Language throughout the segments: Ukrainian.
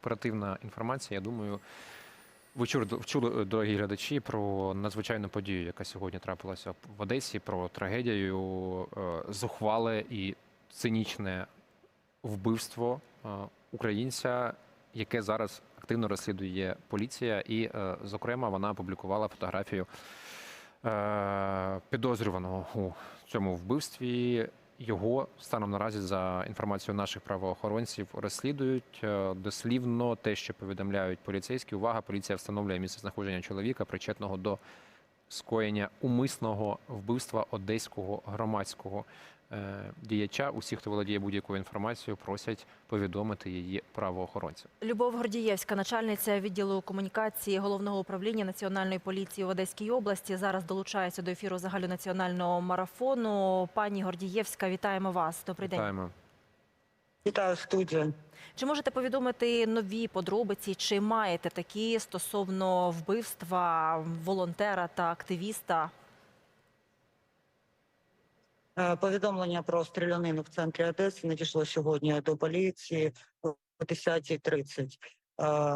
Оперативна інформація. Я думаю, ви чули, чули, дорогі глядачі, про надзвичайну подію, яка сьогодні трапилася в Одесі, про трагедію, е, зухвале і цинічне вбивство е, українця, яке зараз активно розслідує поліція, і, е, зокрема, вона опублікувала фотографію підозрюваного у цьому вбивстві. Його станом наразі за інформацією наших правоохоронців розслідують Е, дослівно те, що повідомляють поліцейські. Увага, поліція встановлює місце знаходження чоловіка, причетного до скоєння умисного вбивства одеського громадського діяча. Усі, хто володіє будь-якою інформацією, просять повідомити її правоохоронців. Любов Гордієвська, начальниця відділу комунікації головного управління національної поліції в Одеській області, зараз долучається до ефіру загальнонаціонального марафону. Пані Гордієвська, вітаємо вас. Добрий день. Вітаємо. Вітаю студія. Чи можете повідомити нові подробиці? Чи маєте такі стосовно вбивства волонтера та активіста? Е, Повідомлення про стрілянину в центрі Одеси надійшло сьогодні до поліції о 10.30.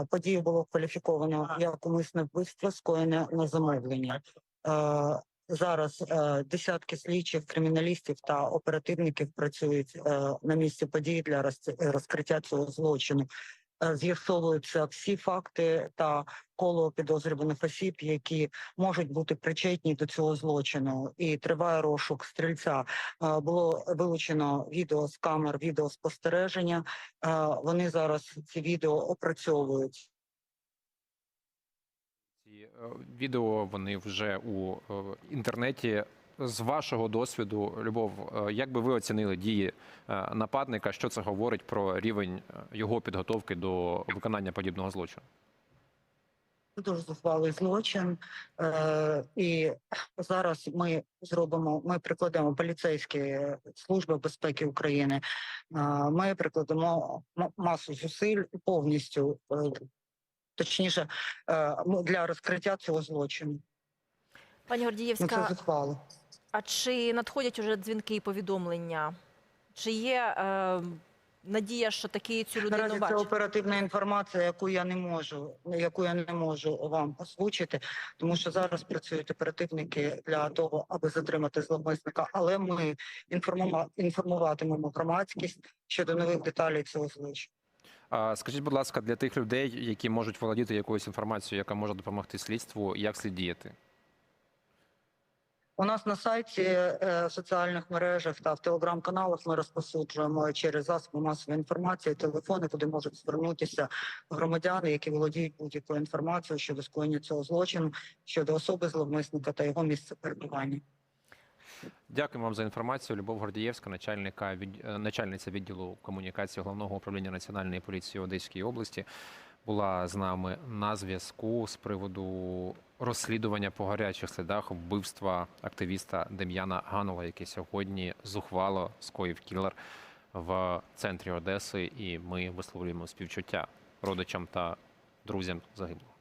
Е, Подію було кваліфіковано як умисне вбивство, скоєне на замовлення. Е, Зараз десятки слідчих, криміналістів та оперативників працюють на місці події для роз- розкриття цього злочину. Е, З'ясовуються всі факти та коло підозрюваних осіб, які можуть бути причетні до цього злочину, і триває розшук стрільця. Е, Було вилучено відео з камер відеоспостереження. Е, Вони зараз ці відео опрацьовують. Ці відео вони вже у інтернеті. З вашого досвіду, Любов, е, як би ви оцінили дії е, нападника? Що це говорить про рівень е, його підготовки до виконання подібного злочину? Дуже зухвалий злочин, е, і зараз ми зробимо. Ми прикладемо поліцейські служби безпеки України. Е, ми прикладемо масу зусиль повністю, е, точніше, е, для розкриття цього злочину. Пані Ну, Гордієвська, це зухвало. А чи надходять уже дзвінки і повідомлення? Чи є е, надія, що таки цю людину Наразі це оперативна інформація, яку я не можу, яку я не можу вам озвучити, тому що зараз працюють оперативники для того, аби затримати зловмисника. Але ми інформува- інформуватимемо громадськість щодо нових деталей цього злочину. А скажіть, будь ласка, для тих людей, які можуть володіти якоюсь інформацією, яка може допомогти слідству, як слід діяти? У нас на сайті, е, в соціальних мережах та в телеграм-каналах ми розповсюджуємо через засоби масової інформації телефони, куди можуть звернутися громадяни, які володіють будь-якою інформацією щодо скоєння цього злочину, щодо особи зловмисника та його місця перебування. Дякуємо вам за інформацію. Любов Гордієвська, начальника від е, начальниця відділу комунікації головного управління національної поліції Одеської області, була з нами на зв'язку з приводу розслідування по гарячих слідах вбивства активіста Дем'яна Ганова, який сьогодні зухвало скоїв кілер в центрі Одеси. І ми висловлюємо співчуття родичам та друзям загиблого.